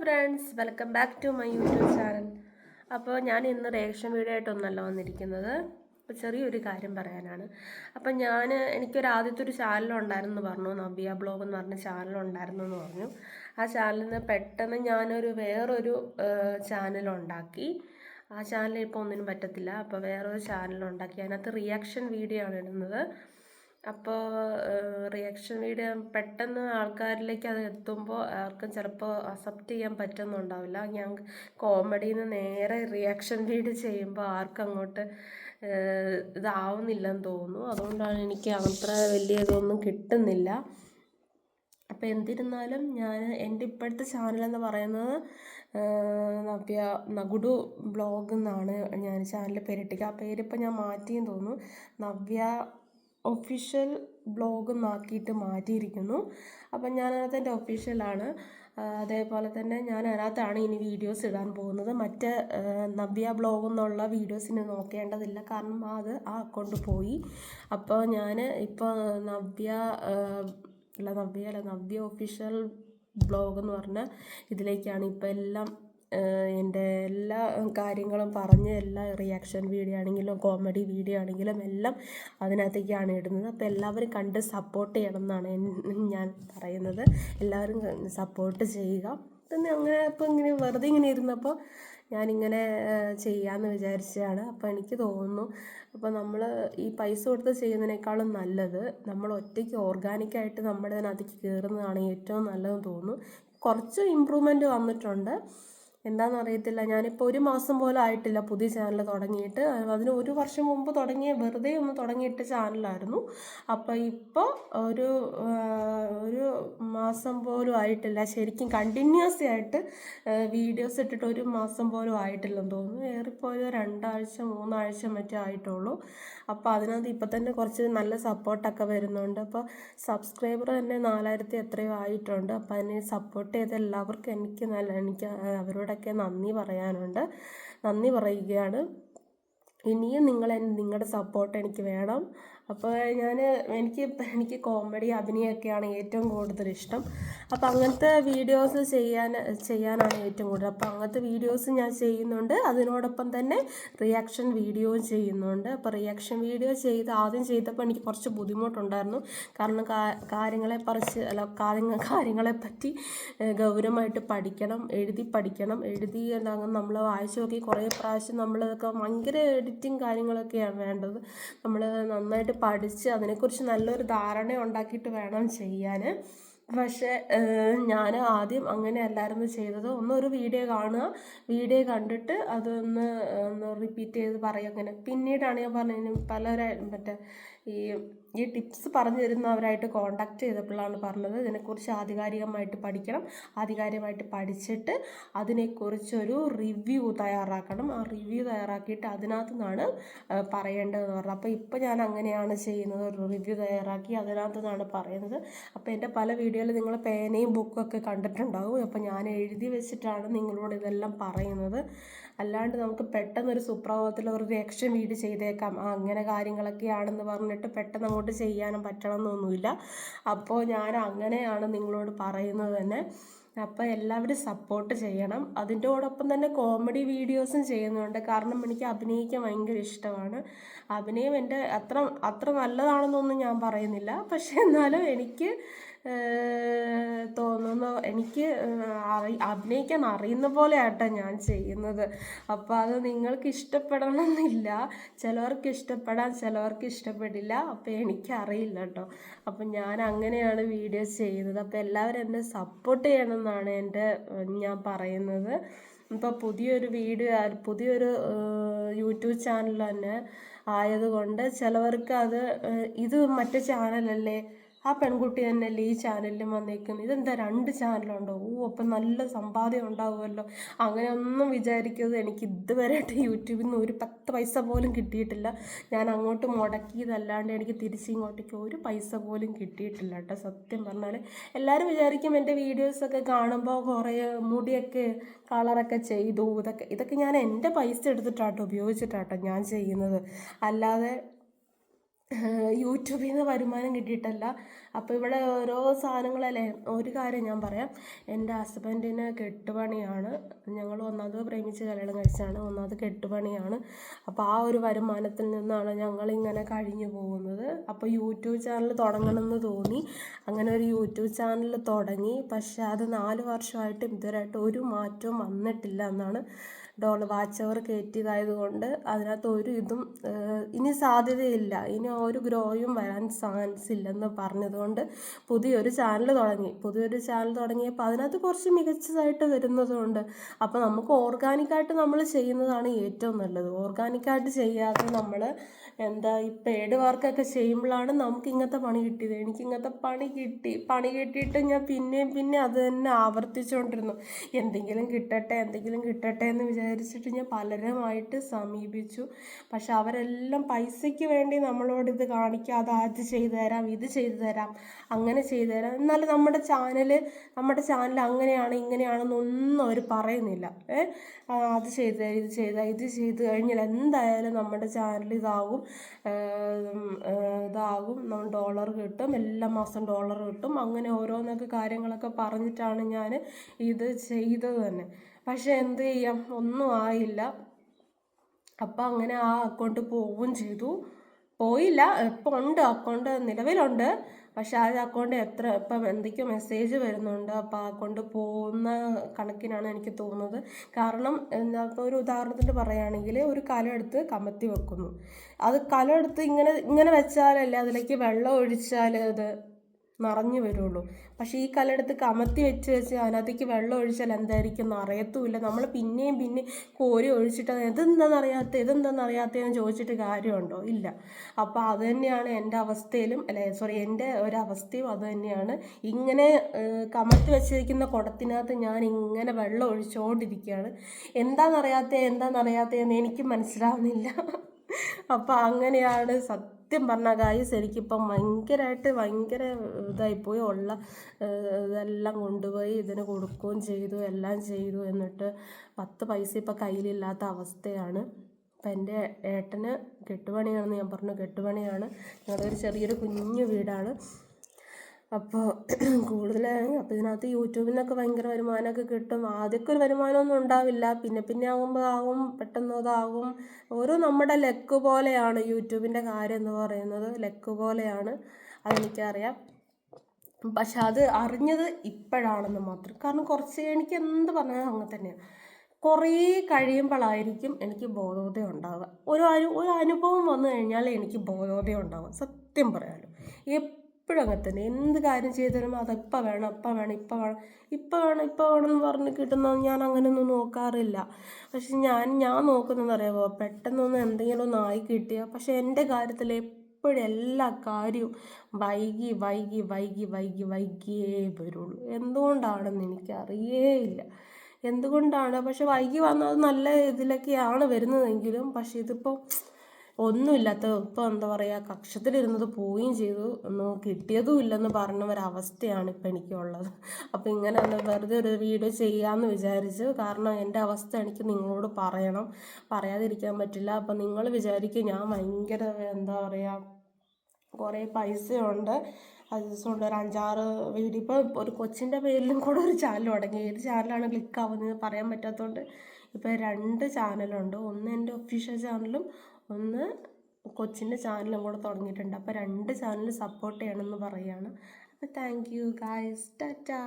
Friends welcome back to my YouTube channel അപ്പോൾ ഞാൻ ഇന്ന് റേഷൻ വീഡിയോ ആയിട്ടൊന്നല്ല വന്നിരിക്കുന്നത്. അപ്പോൾ ചെറിയൊരു കാര്യം പറയാനാണ്. അപ്പം ഞാൻ എനിക്കൊരു ആദ്യത്തെ ഒരു ചാനൽ ഉണ്ടായിരുന്നു പറഞ്ഞു. നവ്യ ബ്ലോഗ് എന്ന് പറഞ്ഞ ചാനൽ ഉണ്ടായിരുന്നു എന്ന് പറഞ്ഞു. ആ ചാനലിൽ നിന്ന് പെട്ടെന്ന് ഞാനൊരു വേറൊരു ചാനൽ ഉണ്ടാക്കി. ആ ചാനൽ ഇപ്പോൾ ഒന്നിനും പറ്റത്തില്ല. അപ്പോൾ വേറൊരു ചാനൽ ഉണ്ടാക്കി. അതിനകത്ത് റിയാക്ഷൻ വീഡിയോ ആണ് ഇടുന്നത്. അപ്പോൾ റിയാക്ഷൻ വീഡിയോ പെട്ടെന്ന് ആൾക്കാരിലേക്ക് അത് എത്തുമ്പോൾ ആർക്കും ചിലപ്പോൾ അക്സെപ്റ്റ് ചെയ്യാൻ പറ്റുന്നുണ്ടാവില്ല. ഞാൻ കോമഡിയിൽ നിന്ന് നേരെ റിയാക്ഷൻ വീഡിയോ ചെയ്യുമ്പോൾ ആർക്കും അങ്ങോട്ട് ഇതാവുന്നില്ലെന്ന് തോന്നുന്നു. അതുകൊണ്ടാണ് എനിക്ക് അത്ര വലിയ ഇതൊന്നും കിട്ടുന്നില്ല. അപ്പോൾ എന്തിരുന്നാലും ഞാൻ എന്റെ ഇപ്പോഴത്തെ ചാനലെന്ന് പറയുന്നത് നവ്യ നഗുഡു ബ്ലോഗ് എന്നാണ് ഞാൻ ചാനൽ പേരിട്ടിരിക്കുക ആ പേരിപ്പോൾ ഞാൻ മാറ്റിയെന്ന് തോന്നുന്നു. നവ്യ ഒഫീഷ്യൽ ബ്ലോഗ് എന്നാക്കിയിട്ട് മാറ്റിയിരിക്കുന്നു. അപ്പം ഞാനതിനകത്ത് എന്റെ ഒഫീഷ്യലാണ് അതേപോലെ തന്നെ ഞാൻ അതിനകത്താണ് ഇനി വീഡിയോസ് ഇടാൻ പോകുന്നത്. മറ്റ് നവ്യ ബ്ലോഗ് എന്നുള്ള വീഡിയോസിന് നോക്കേണ്ടതില്ല. കാരണം അത് ആ അക്കൗണ്ട് പോയി. അപ്പോൾ ഞാൻ ഇപ്പോൾ നവ്യ അല്ല നവ്യ അല്ല നവ്യ ഒഫീഷ്യൽ ബ്ലോഗ് എന്ന് പറഞ്ഞ ഇതിലേക്കാണ് ഇപ്പോൾ എല്ലാം എന്റെ എല്ലാ കാര്യങ്ങളും പറഞ്ഞ് എല്ലാ റിയാക്ഷൻ വീഡിയോ ആണെങ്കിലും കോമഡി വീഡിയോ ആണെങ്കിലും എല്ലാം അതിനകത്തേക്കാണ് ഇടുന്നത്. അപ്പോൾ എല്ലാവരും കണ്ട് സപ്പോർട്ട് ചെയ്യണം എന്നാണ് ഞാൻ പറയുന്നത്. എല്ലാവരും സപ്പോർട്ട് ചെയ്യുക. പിന്നെ അങ്ങനെ അപ്പോൾ ഇങ്ങനെ വെറുതെ ഇങ്ങനെ ഇരുന്നപ്പോൾ ഞാനിങ്ങനെ ചെയ്യാമെന്ന് വിചാരിച്ചതാണ്. അപ്പോൾ എനിക്ക് തോന്നുന്നു അപ്പോൾ നമ്മൾ ഈ പൈസ കൊടുത്ത് ചെയ്യുന്നതിനേക്കാളും നല്ലത് നമ്മൾ ഒറ്റയ്ക്ക് ഓർഗാനിക്കായിട്ട് നമ്മുടെ ഇതിനകത്തേക്ക് കയറുന്നതാണ് ഏറ്റവും നല്ലതെന്ന് തോന്നുന്നു. കുറച്ച് ഇമ്പ്രൂവ്മെന്റ് വന്നിട്ടുണ്ട്. എന്താണെന്ന് അറിയത്തില്ല. ഞാനിപ്പോൾ ഒരു മാസം പോലും ആയിട്ടില്ല പുതിയ ചാനൽ തുടങ്ങിയിട്ട്. അതിന് ഒരു വർഷം മുമ്പ് തുടങ്ങിയ വെറുതെ ഒന്ന് തുടങ്ങിയിട്ട ചാനലായിരുന്നു അപ്പോൾ ഇപ്പോൾ ഒരു ഒരു മാസം പോലും ആയിട്ടില്ല. ശരിക്കും കണ്ടിന്യൂസ് ആയിട്ട് വീഡിയോസ് ഇട്ടിട്ട് ഒരു മാസം പോലും ആയിട്ടില്ലെന്ന് തോന്നുന്നു. ഏറിപ്പോയത് രണ്ടാഴ്ച മൂന്നാഴ്ച മറ്റേ ആയിട്ടുള്ളൂ. അപ്പോൾ അതിനകത്ത് ഇപ്പം തന്നെ കുറച്ച് നല്ല സപ്പോർട്ടൊക്കെ വരുന്നുണ്ട്. അപ്പോൾ സബ്സ്ക്രൈബർ തന്നെ നാലായിരത്തി എത്രയോ ആയിട്ടുണ്ട്. അപ്പോൾ അതിനെ സപ്പോർട്ട് ചെയ്ത എല്ലാവർക്കും എനിക്ക് നല്ല എനിക്ക് അവരോടൊക്കെ നന്ദി പറയാനുണ്ട്. നന്ദി പറയുകയാണ്. ഇനിയും നിങ്ങൾ നിങ്ങളുടെ സപ്പോർട്ട് എനിക്ക് വേണം. അപ്പോൾ ഞാൻ എനിക്ക് എനിക്ക് കോമഡി അഭിനയമൊക്കെയാണ് ഏറ്റവും കൂടുതൽ ഇഷ്ടം. അപ്പോൾ അങ്ങനത്തെ വീഡിയോസ് ചെയ്യാൻ ചെയ്യാനാണ് ഏറ്റവും കൂടുതൽ. അപ്പോൾ അങ്ങനത്തെ വീഡിയോസ് ഞാൻ ചെയ്യുന്നുണ്ട്. അതിനോടൊപ്പം തന്നെ റിയാക്ഷൻ വീഡിയോയും ചെയ്യുന്നുണ്ട്. അപ്പോൾ റിയാക്ഷൻ വീഡിയോ ചെയ്ത് ആദ്യം ചെയ്തപ്പോൾ എനിക്ക് കുറച്ച് ബുദ്ധിമുട്ടുണ്ടായിരുന്നു. കാരണം കാര്യങ്ങളെ പറിച്ച് അല്ല കാര്യങ്ങൾ കാര്യങ്ങളെ പറ്റി ഗൗരവമായിട്ട് പഠിക്കണം എഴുതി പഠിക്കണം. എഴുതി അല്ലാതെ നമ്മൾ വായിച്ചു നോക്കി കുറേ പ്രാവശ്യം നമ്മളതൊക്കെ ഭയങ്കര എഡിറ്റിങ് കാര്യങ്ങളൊക്കെയാണ് വേണ്ടത്. നമ്മൾ നന്നായിട്ട് പഠിച്ച് അതിനെക്കുറിച്ച് നല്ലൊരു ധാരണ ഉണ്ടാക്കിയിട്ട് വേണം ചെയ്യാൻ. പക്ഷേ ഞാൻ ആദ്യം അങ്ങനെ അല്ലായിരുന്നു ചെയ്തത് ഒന്നൊരു വീഡിയോ കാണുക. വീഡിയോ കണ്ടിട്ട് അതൊന്ന് ഒന്ന് റിപ്പീറ്റ് ചെയ്ത് പറയുക അങ്ങനെ. പിന്നീടാണ് ഞാൻ പറഞ്ഞതിന് പലരെ മറ്റേ ഈ ഈ ടിപ്സ് പറഞ്ഞു തരുന്നവരായിട്ട് കോണ്ടാക്ട് ചെയ്തപ്പോഴാണ് പറഞ്ഞത്. ഇതിനെക്കുറിച്ച് ആധികാരികമായിട്ട് പഠിക്കണം. ആധികാരികമായിട്ട് പഠിച്ചിട്ട് അതിനെക്കുറിച്ചൊരു റിവ്യൂ തയ്യാറാക്കണം. ആ റിവ്യൂ തയ്യാറാക്കിയിട്ട് അതിനകത്ത് നിന്നാണ് പറയേണ്ടതെന്ന് പറഞ്ഞത്. അപ്പോൾ ഇപ്പോൾ ഞാൻ അങ്ങനെയാണ് ചെയ്യുന്നത്. ഒരു റിവ്യൂ തയ്യാറാക്കി അതിനകത്ത് നിന്നാണ് പറയുന്നത്. അപ്പോൾ എന്റെ പല വീഡിയോയിൽ നിങ്ങൾ പേനയും ബുക്കും ഒക്കെ കണ്ടിട്ടുണ്ടാവും. അപ്പോൾ ഞാൻ എഴുതി വെച്ചിട്ടാണ് നിങ്ങളോട് ഇതെല്ലാം പറയുന്നത്. അല്ലാണ്ട് നമുക്ക് പെട്ടെന്നൊരു സുപ്രഭാതത്തിൽ ഒരു രക്ഷ വീട് ചെയ്തേക്കാം അങ്ങനെ കാര്യങ്ങളൊക്കെയാണെന്ന് പറഞ്ഞിട്ട് പെട്ടെന്ന് അങ്ങോട്ട് ചെയ്യാനും പറ്റണമെന്നൊന്നുമില്ല. അപ്പോൾ ഞാൻ അങ്ങനെയാണ് നിങ്ങളോട് പറയുന്നത് തന്നെ. അപ്പോൾ എല്ലാവരും സപ്പോർട്ട് ചെയ്യണം. അതിന്റെ കൂടൊപ്പം തന്നെ കോമഡി വീഡിയോസും ചെയ്യുന്നുണ്ട്. കാരണം എനിക്ക് അഭിനയിക്കാൻ ഭയങ്കര ഇഷ്ടമാണ്. അഭിനയം എന്റെ അത്ര അത്ര നല്ലതാണെന്നൊന്നും ഞാൻ പറയുന്നില്ല. പക്ഷേ എന്നാലും എനിക്ക് തോന്നുന്നു. എനിക്ക് അറി അഭിനയിക്കാൻ അറിയുന്ന പോലെ ആട്ടോ ഞാൻ ചെയ്യുന്നത്. അപ്പോൾ അത് നിങ്ങൾക്ക് ഇഷ്ടപ്പെടണമെന്നില്ല. ചിലവർക്ക് ഇഷ്ടപ്പെടാൻ ചിലവർക്ക് ഇഷ്ടപ്പെടില്ല. അപ്പോൾ എനിക്കറിയില്ല കേട്ടോ അപ്പം ഞാൻ അങ്ങനെയാണ് വീഡിയോസ് ചെയ്യുന്നത്. അപ്പോൾ എല്ലാവരും എന്നെ സപ്പോർട്ട് ചെയ്യണമെന്നാണ് എന്റെ ഞാൻ പറയുന്നത്. ഇപ്പോൾ പുതിയൊരു വീഡിയോ പുതിയൊരു യൂട്യൂബ് ചാനൽ തന്നെ ആയതുകൊണ്ട് ചിലവർക്ക് അത് ഇത് മറ്റേ ചാനലല്ലേ ആ പെൺകുട്ടി തന്നെയല്ലേ ഈ ചാനലിലും വന്നേക്കുന്നത് ഇതെന്താ രണ്ട് ചാനലുണ്ടോ ഓ അപ്പം നല്ല സമ്പാദ്യം ഉണ്ടാവുമല്ലോ. അങ്ങനെ ഒന്നും വിചാരിക്കരുത്. എനിക്ക് ഇതുവരെയായിട്ട് യൂട്യൂബിൽ നിന്ന് ഒരു പത്ത് പൈസ പോലും കിട്ടിയിട്ടില്ല. ഞാൻ അങ്ങോട്ട് മുടക്കിയതല്ലാണ്ട് എനിക്ക് തിരിച്ചിങ്ങോട്ടേക്ക് ഒരു പൈസ പോലും കിട്ടിയിട്ടില്ല കേട്ടോ. സത്യം പറഞ്ഞാൽ എല്ലാവരും വിചാരിക്കും എന്റെ വീഡിയോസൊക്കെ കാണുമ്പോൾ കുറേ മുടിയൊക്കെ കളറൊക്കെ ചെയ്തു. ഇതൊക്കെ ഇതൊക്കെ ഞാൻ എന്റെ പൈസ എടുത്തിട്ടാട്ടോ ഉപയോഗിച്ചിട്ടാട്ടോ ഞാൻ ചെയ്യുന്നത്. അല്ലാതെ യൂട്യൂബിൽ നിന്ന് വരുമാനം കിട്ടിയിട്ടല്ല. അപ്പോൾ ഇവിടെ ഓരോ സാധനങ്ങളല്ലേ? ഒരു കാര്യം ഞാൻ പറയാം. എന്റെ ഹസ്ബൻഡിന് കെട്ടുപണിയാണ്. ഞങ്ങൾ ഒന്നാമത് പ്രേമിച്ച് കല്യാണം കഴിച്ചാണ് ഒന്നാമത് കെട്ടുപണിയാണ്. അപ്പോൾ ആ ഒരു വരുമാനത്തിൽ നിന്നാണ് ഞങ്ങൾ ഇങ്ങനെ കഴിഞ്ഞു പോകുന്നത്. അപ്പോൾ യൂട്യൂബ് ചാനൽ തുടങ്ങണം എന്ന് തോന്നി. അങ്ങനെ ഒരു യൂട്യൂബ് ചാനൽ തുടങ്ങി. പക്ഷേ അത് നാല് വർഷമായിട്ടും ഇതുവരെയായിട്ട് ഒരു മാറ്റവും വന്നിട്ടില്ല എന്നാണ് ഡോൾ വാച്ച് അവർ കയറ്റിയതായതുകൊണ്ട് അതിനകത്ത് ഒരു ഇതും ഇനി സാധ്യതയില്ല. ഇനി ഒരു ഗ്രോയും വരാൻ ചാൻസ് ഇല്ലെന്ന് പറഞ്ഞതുകൊണ്ട് പുതിയൊരു ചാനൽ തുടങ്ങി. പുതിയൊരു ചാനൽ തുടങ്ങിയപ്പോൾ അതിനകത്ത് കുറച്ച് മികച്ചതായിട്ട് വരുന്നതുകൊണ്ട് അപ്പോൾ നമുക്ക് ഓർഗാനിക്കായിട്ട് നമ്മൾ ചെയ്യുന്നതാണ് ഏറ്റവും നല്ലത്. ഓർഗാനിക്കായിട്ട് ചെയ്യാതെ നമ്മൾ എന്താ ഈ പെയ്ഡ് വർക്കൊക്കെ ചെയ്യുമ്പോഴാണ് നമുക്ക് ഇങ്ങനത്തെ പണി കിട്ടിയത്. എനിക്ക് ഇങ്ങനത്തെ പണി കിട്ടി. പണി കിട്ടിയിട്ട് ഞാൻ പിന്നെയും പിന്നെ അത് തന്നെ ആവർത്തിച്ചുകൊണ്ടിരുന്നു. എന്തെങ്കിലും കിട്ടട്ടെ എന്തെങ്കിലും കിട്ടട്ടെ എന്ന് വിചാരിച്ചിട്ട് ഞാൻ പലരുമായിട്ട് സമീപിച്ചു. പക്ഷെ അവരെല്ലാം പൈസയ്ക്ക് വേണ്ടി നമ്മളോട് ഇത് കാണിക്കാതെ അത് ചെയ്തു തരാം ഇത് ചെയ്തു തരാം അങ്ങനെ ചെയ്തു തരാം. എന്നാലും നമ്മുടെ ചാനൽ നമ്മുടെ ചാനൽ അങ്ങനെയാണ് ഇങ്ങനെയാണെന്നൊന്നും അവർ പറയുന്നില്ല. ഏ? ആ, അത് ചെയ്തു തരാം ഇത് ചെയ്ത ഇത് ചെയ്ത് കഴിഞ്ഞാൽ എന്തായാലും നമ്മുടെ ചാനൽ ഇതാകും. ഇതാകും. നമ്മൾ ഡോളർ കിട്ടും എല്ലാ മാസം ഡോളർ കിട്ടും. അങ്ങനെ ഓരോന്നൊക്കെ കാര്യങ്ങളൊക്കെ പറഞ്ഞിട്ടാണ് ഞാൻ ഇത് ചെയ്തത് തന്നെ. പക്ഷെ എന്ത് ചെയ്യാം? ഒന്നും ആയില്ല. അപ്പം അങ്ങനെ ആ അക്കൗണ്ട് പോവുകയും ചെയ്തു. പോയില്ല. ഇപ്പോൾ ഉണ്ട്. അക്കൗണ്ട് നിലവിലുണ്ട്. പക്ഷെ ആ അക്കൗണ്ട് എത്ര ഇപ്പം എന്തൊക്കെയോ മെസ്സേജ് വരുന്നുണ്ട്. അപ്പോൾ ആ അക്കൗണ്ട് പോകുന്ന കണക്കിനാണ് എനിക്ക് തോന്നുന്നത്. കാരണം എന്താ ഇപ്പോൾ ഒരു ഉദാഹരണത്തിന് പറയുകയാണെങ്കിൽ ഒരു കലം എടുത്ത് കമത്തി വെക്കുന്നു. അത് കലം എടുത്ത് ഇങ്ങനെ ഇങ്ങനെ വെച്ചാലല്ലേ അതിലേക്ക് വെള്ളം ഒഴിച്ചാൽ അത് നിറഞ്ഞു വരുള്ളൂ. പക്ഷേ ഈ കല്ലെടുത്ത് കമത്തി വെച്ച് വെച്ച് അതിനകത്തേക്ക് വെള്ളം ഒഴിച്ചാൽ എന്തായിരിക്കും അറിയത്തുമില്ല. നമ്മൾ പിന്നെയും പിന്നെ കോരി ഒഴിച്ചിട്ട് ഇതെന്താണെന്ന് അറിയാത്ത ഇതെന്താണെന്ന് അറിയാത്തതെന്ന് ചോദിച്ചിട്ട് കാര്യമുണ്ടോ? ഇല്ല. അപ്പോൾ അത് തന്നെയാണ് എന്റെ അവസ്ഥയിലും അല്ലെ സോറി എന്റെ ഒരവസ്ഥയും അത് തന്നെയാണ്. ഇങ്ങനെ കമത്തി വെച്ചിരിക്കുന്ന കുടത്തിനകത്ത് ഞാൻ ഇങ്ങനെ വെള്ളം ഒഴിച്ചുകൊണ്ടിരിക്കുകയാണ് എന്താണെന്നറിയാത്ത എന്താണെന്നറിയാത്തതെന്ന് എനിക്ക് മനസ്സിലാവുന്നില്ല. അപ്പോൾ അങ്ങനെയാണ് സത്യം പറഞ്ഞ ഗായ്സ് എനിക്കിപ്പം ഭയങ്കരമായിട്ട് ഭയങ്കര ഇതായിപ്പോയി. ഉള്ള ഇതെല്ലാം കൊണ്ടുപോയി ഇതിന് കൊടുക്കുകയും ചെയ്തു എല്ലാം ചെയ്തു എന്നിട്ട് പത്ത് പൈസ ഇപ്പം കയ്യിലില്ലാത്ത അവസ്ഥയാണ്. അപ്പം എന്റെ ഏട്ടന് കെട്ടുപണിയാണെന്ന് ഞാൻ പറഞ്ഞു. കെട്ടുപണിയാണ്. ഞങ്ങളുടെ ഒരു ചെറിയൊരു കുഞ്ഞു വീടാണ്. അപ്പോൾ കൂടുതലായി അപ്പോൾ ഇതിനകത്ത് യൂട്യൂബിൽ നിന്നൊക്കെ ഭയങ്കര വരുമാനമൊക്കെ കിട്ടും. ആദ്യമൊക്കെ ഒരു വരുമാനമൊന്നും ഉണ്ടാവില്ല. പിന്നെ പിന്നെ ആകുമ്പോൾ ആകും പെട്ടെന്ന് അതാകും ഓരോ നമ്മുടെ ലക്ക് പോലെയാണ് യൂട്യൂബിന്റെ കാര്യം എന്ന് പറയുന്നത്. ലക്ക് പോലെയാണ് അതെനിക്കറിയാം. പക്ഷെ അത് അറിഞ്ഞത് ഇപ്പോഴാണെന്ന് മാത്രം. കാരണം കുറച്ച് എനിക്ക് എന്ത് പറഞ്ഞാലും അങ്ങനെ തന്നെയാണ് കുറേ കഴിയുമ്പോഴായിരിക്കും എനിക്ക് ബോധോദയം ഉണ്ടാവുക. ഒരു ഒരു അനുഭവം വന്നു കഴിഞ്ഞാൽ എനിക്ക് ബോധോദയം ഉണ്ടാവുക. സത്യം പറയാലോ. എപ്പോഴും അങ്ങനെ തന്നെ എന്ത് കാര്യം ചെയ്താലും അത് ഇപ്പം വേണം അപ്പം വേണം ഇപ്പം വേണം. ഇപ്പം വേണം ഇപ്പം വേണം എന്ന് പറഞ്ഞ് കിട്ടുന്നത് ഞാൻ അങ്ങനെയൊന്നും നോക്കാറില്ല. പക്ഷെ ഞാൻ ഞാൻ നോക്കുന്നതെന്ന് അറിയാമോ പെട്ടെന്നൊന്ന് എന്തെങ്കിലും ഒന്ന് ആയി കിട്ടിയാൽ പക്ഷെ എന്റെ കാര്യത്തിൽ എപ്പോഴും എല്ലാ കാര്യവും വൈകി വൈകി വൈകി വൈകി വൈകിയേ വരുള്ളൂ. എന്തുകൊണ്ടാണെന്ന് എനിക്കറിയേയില്ല. എന്തുകൊണ്ടാണ്? പക്ഷെ വൈകി വന്നത് നല്ല ഇതിലൊക്കെയാണ് വരുന്നതെങ്കിലും പക്ഷെ ഇതിപ്പോൾ ഒന്നുമില്ലാത്ത ഇപ്പോൾ എന്താ പറയുക കക്ഷത്തിലിരുന്നത് പോവുകയും ചെയ്തു. ഒന്നും കിട്ടിയതും ഇല്ലെന്ന് പറഞ്ഞ ഒരവസ്ഥയാണ് ഇപ്പം എനിക്കുള്ളത്. അപ്പോൾ ഇങ്ങനെ ഒന്ന് വെറുതെ ഒരു വീഡിയോ ചെയ്യാമെന്ന് വിചാരിച്ചു കാരണം എന്റെ അവസ്ഥ എനിക്ക് നിങ്ങളോട് പറയണം. പറയാതിരിക്കാൻ പറ്റില്ല. അപ്പം നിങ്ങൾ വിചാരിക്കും ഞാൻ ഭയങ്കര എന്താ പറയുക കുറേ പൈസയുണ്ട്. അത് ദിവസമുണ്ട് ഒരു അഞ്ചാറ് വീഡിയോ ഇപ്പോൾ ഒരു കൊച്ചിന്റെ പേരിലും കൂടെ ഒരു ചാനൽ തുടങ്ങി. ഏത് ചാനലാണ് ക്ലിക്ക് ആവുന്നത് പറയാൻ പറ്റാത്തതുകൊണ്ട് ഇപ്പോൾ രണ്ട് ചാനലുണ്ട്. ഒന്ന് എന്റെ ഒഫീഷ്യൽ ചാനലും ഒന്ന് കൊച്ചിന്റെ ചാനലും കൂടെ തുടങ്ങിയിട്ടുണ്ട്. അപ്പോൾ രണ്ട് ചാനൽ സപ്പോർട്ട് ചെയ്യണമെന്ന് പറയുകയാണ്. അപ്പോൾ താങ്ക് യു ഗായ്സ് ടാറ്റാ